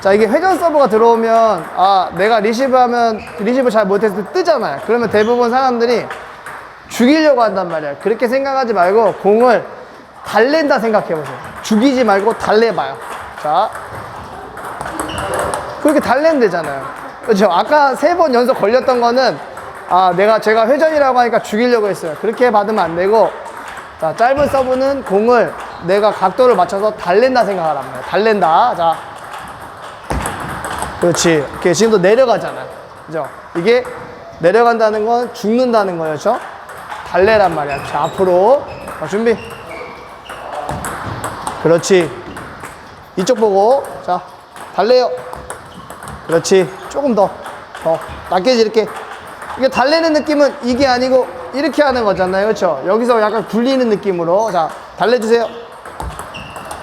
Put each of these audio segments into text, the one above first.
자, 이게 회전 서브가 들어오면, 아, 내가 리시브 하면, 리시브 잘때 뜨잖아요. 그러면 대부분 사람들이 죽이려고 한단 말이야. 그렇게 생각하지 말고 공을 달랜다 생각해보세요. 죽이지 말고 달래봐요. 자. 그렇게 달래면 되잖아요. 그렇죠? 아까 세 번 연속 걸렸던 거는, 아, 내가, 제가 회전이라고 하니까 죽이려고 했어요. 그렇게 받으면 안 되고, 자, 짧은 서브는 공을 내가 각도를 맞춰서 달랜다 생각하란 말이에요. 달랜다. 자. 그렇지. 오케이. 지금도 내려가잖아. 그죠? 이게 내려간다는 건 죽는다는 거였죠? 달래란 말이야. 자, 앞으로. 자, 준비. 그렇지. 이쪽 보고. 자, 달래요. 그렇지. 조금 더. 더. 낮게 이렇게. 이게 달래는 느낌은 이게 아니고 이렇게 하는 거잖아요. 그렇죠? 여기서 약간 굴리는 느낌으로. 자, 달래주세요.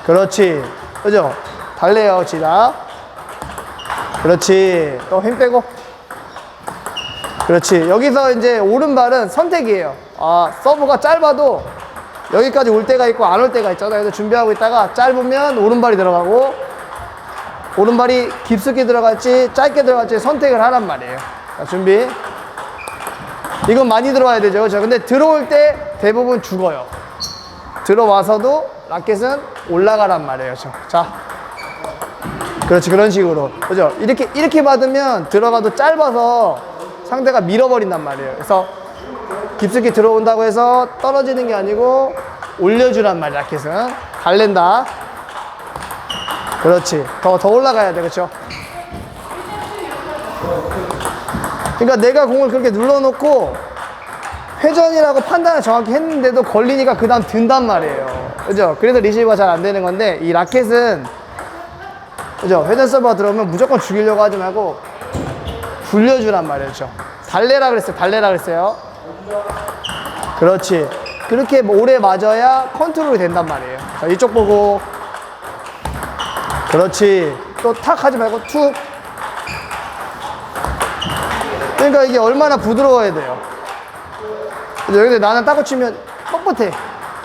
그렇지. 그죠? 달래요. 지라. 그렇지. 또 힘 빼고. 그렇지. 여기서 이제 오른발은 선택이에요. 아, 서브가 짧아도 여기까지 올 때가 있고 안 올 때가 있잖아요. 그래서 준비하고 있다가 짧으면 오른발이 들어가고 오른발이 깊숙이 들어갈지 짧게 들어갈지 선택을 하란 말이에요. 자, 준비. 이건 많이 들어와야 되죠. 그렇죠? 근데 들어올 때 대부분 죽어요. 들어와서도 라켓은 올라가란 말이에요. 그렇죠? 자. 그렇지. 그런 식으로. 그죠? 이렇게, 이렇게 받으면 들어가도 짧아서 상대가 밀어버린단 말이에요. 그래서 깊숙이 들어온다고 해서 떨어지는 게 아니고 올려주란 말이야, 라켓은. 달랜다. 그렇지. 더, 더 올라가야 돼. 그렇죠? 그러니까 내가 공을 그렇게 눌러놓고 회전이라고 판단을 정확히 했는데도 걸리니까 그 다음 든단 말이에요. 그죠? 그래서 리시브가 잘 안 되는 건데 이 라켓은 그죠? 회전 서버가 들어오면 무조건 죽이려고 하지 말고 굴려주란 말이에요. 그죠? 달래라 그랬어요. 달래라 그랬어요. 그렇지. 그렇게 뭐 오래 맞아야 컨트롤이 된단 말이에요. 자, 이쪽 보고. 그렇지. 또 탁 하지 말고 툭. 그러니까 이게 얼마나 부드러워야 돼요. 그죠? 근데 나는 따고 치면 뻣뻣해.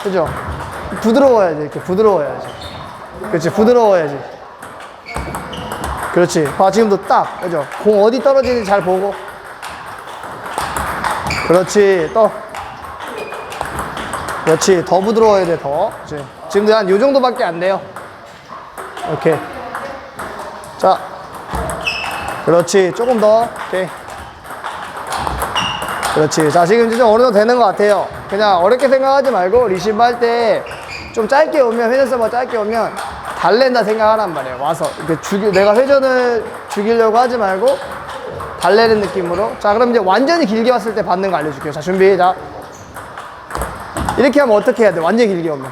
그죠? 부드러워야지. 이렇게 부드러워야지. 그렇지. 부드러워야지. 그렇지. 봐, 지금도 딱. 그죠? 공 어디 떨어지는지 잘 보고. 그렇지. 또. 그렇지. 더 부드러워야 돼, 더. 그렇지. 지금도 한 요 정도밖에 안 돼요. 오케이. 자. 그렇지. 조금 더. 오케이. 그렇지. 자, 지금 이제 좀 어느 정도 되는 것 같아요. 그냥 어렵게 생각하지 말고 리시브 할 때 좀 짧게 오면, 회전 서버 짧게 오면 달랜다 생각하란 말이에요. 와서. 이렇게 죽이, 내가 회전을 죽이려고 하지 말고 달래는 느낌으로. 자, 그럼 이제 완전히 길게 왔을 때 받는 거 알려줄게요. 자, 준비. 자. 이렇게 하면 어떻게 해야 돼? 완전히 길게 오면.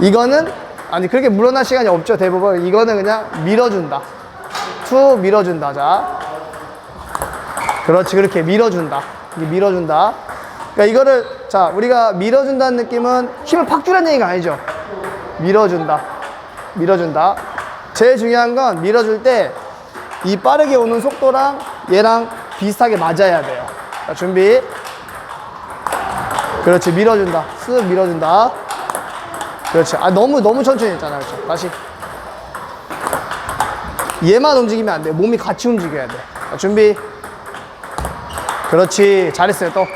이거는, 아니, 그렇게 물러날 시간이 없죠, 대부분. 이거는 그냥 밀어준다. 툭 밀어준다. 자. 그렇지 그렇게 밀어준다 밀어준다 그러니까 이거를 자 우리가 밀어준다는 느낌은 힘을 팍 주라는 얘기가 아니죠 밀어준다 밀어준다. 제일 중요한 건 밀어줄 때 이 빠르게 오는 속도랑 얘랑 비슷하게 맞아야 돼요. 자 준비. 그렇지 밀어준다. 쓱 밀어준다. 그렇지. 아 너무 너무 천천히 했잖아. 그렇죠 다시. 얘만 움직이면 안 돼. 몸이 같이 움직여야 돼. 자, 준비. 그렇지. 잘했어요 또.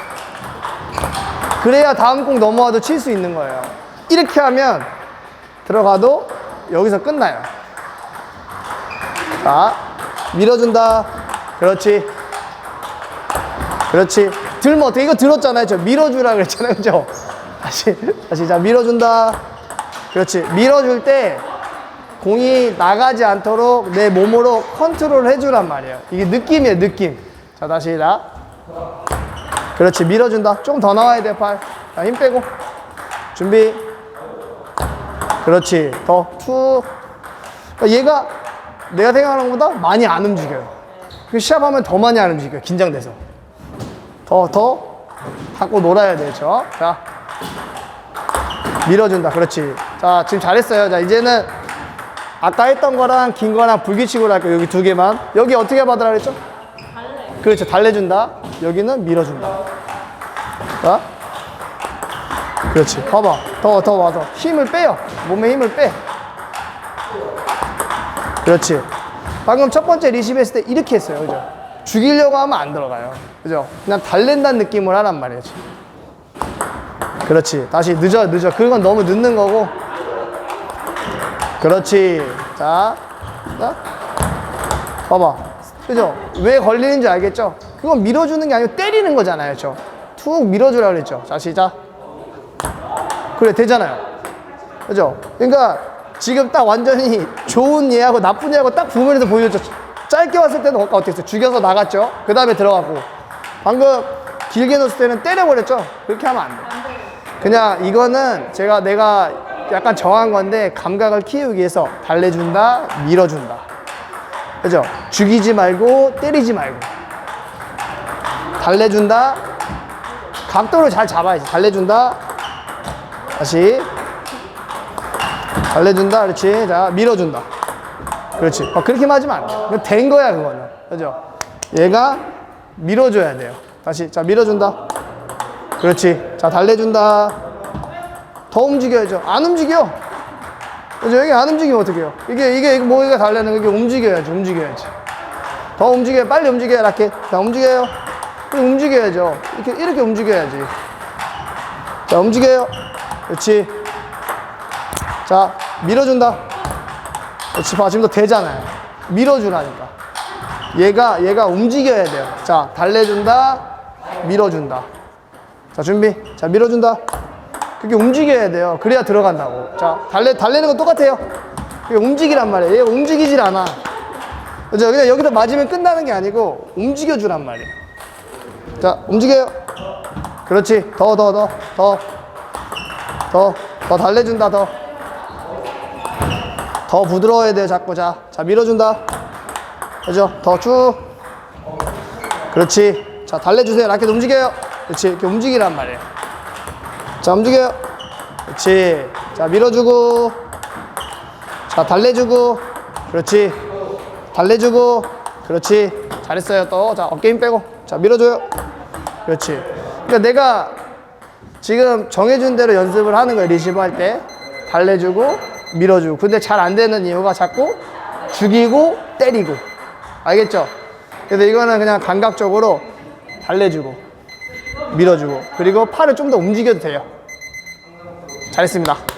그래야 다음 공 넘어와도 칠 수 있는 거예요. 이렇게 하면 들어가도 여기서 끝나요. 자 밀어준다. 그렇지. 그렇지. 들면 어떻게 이거 들었잖아요. 저 밀어주라 그랬잖아요. 그죠? 다시 다시. 자 밀어준다. 그렇지. 밀어줄 때 공이 나가지 않도록 내 몸으로 컨트롤 해주란 말이에요. 이게 느낌이에요 느낌. 자 다시 나. 그렇지. 밀어준다. 조금 더 나와야 돼 팔. 자, 힘 빼고. 준비 그렇지 더툭 얘가 내가 생각하는 것보다 많이 안 움직여요 그 시합하면 더 많이 안 움직여요 긴장돼서 더 더 갖고 놀아야 되죠 자 밀어준다 그렇지 자 지금 잘했어요 자 이제는 아까 했던 거랑 긴 거랑 불규칙으로 할게요 여기 두 개만 여기 어떻게 받으라 그랬죠? 그렇죠. 달래준다. 여기는 밀어준다. 자. 그렇지. 봐봐. 더, 더 와서. 힘을 빼요. 몸에 힘을 빼. 그렇지. 방금 첫 번째 리시브 했을 때 이렇게 했어요. 그죠? 죽이려고 하면 안 들어가요. 그죠? 그냥 달랜다는 느낌으로 하란 말이에요. 그렇지. 다시 늦어, 늦어. 그건 너무 늦는 거고. 그렇지. 자, 자. 봐봐. 그죠? 왜 걸리는지 알겠죠? 그건 밀어주는 게 아니고 때리는 거잖아요. 그죠? 툭 밀어주라 그랬죠. 자, 시작. 그래, 되잖아요. 그죠? 그러니까 지금 딱 완전히 좋은 예하고 나쁜 예하고 딱 부분에서 보여줬죠. 짧게 왔을 때는 어떻게 했어요? 죽여서 나갔죠? 그 다음에 들어가고. 방금 길게 넣었을 때는 때려버렸죠? 그렇게 하면 안 돼요. 그냥 이거는 제가 내가 약간 정한 건데 감각을 키우기 위해서 달래준다, 밀어준다. 그죠? 죽이지 말고 때리지 말고. 달래준다. 각도를 잘 잡아야지. 달래준다. 다시. 달래준다. 그렇지. 자, 밀어준다. 그렇지. 어, 그렇게 맞으면 안 돼. 그건 된 거야, 그거는. 그죠? 얘가 밀어줘야 돼요. 다시. 자, 밀어준다. 그렇지. 자, 달래준다. 더 움직여야죠. 안 움직여. 그죠? 여기 안 움직이면 어떡해요? 이게, 이게, 이게 뭐가 달래는 거 이게 움직여야지, 움직여야지. 더 움직여요. 빨리 움직여요, 라켓. 자, 움직여요. 움직여야죠. 이렇게, 이렇게 움직여야지. 자, 움직여요. 그렇지. 자, 밀어준다. 그렇지. 봐, 지금도 되잖아요. 밀어주라니까. 얘가, 얘가 움직여야 돼요. 자, 달래준다. 밀어준다. 자, 준비. 자, 밀어준다. 그게 움직여야 돼요. 그래야 들어간다고. 자, 달래, 달래는 건 똑같아요. 그게 움직이란 말이에요. 얘가 움직이질 않아. 그죠? 그냥 여기서 맞으면 끝나는 게 아니고 움직여주란 말이에요. 자, 움직여요. 그렇지. 더, 더, 더, 더. 더, 더 달래준다, 더. 더 부드러워야 돼요, 자꾸. 자, 자, 밀어준다. 그죠? 더 쭉. 그렇지. 자, 달래주세요. 라켓 움직여요. 그렇지. 이렇게 움직이란 말이에요. 자, 움직여요. 그렇지. 자, 밀어주고. 자, 달래주고. 그렇지. 달래주고. 그렇지. 잘했어요, 또. 자, 어깨 힘 빼고. 자, 밀어줘요. 그렇지. 그러니까 내가 지금 정해준 대로 연습을 하는 거예요, 리시브 할 때. 달래주고, 밀어주고. 근데 잘 안 되는 이유가 자꾸 죽이고, 때리고. 알겠죠? 그래서 이거는 그냥 감각적으로 달래주고, 밀어주고. 그리고 팔을 좀 더 움직여도 돼요. 잘했습니다.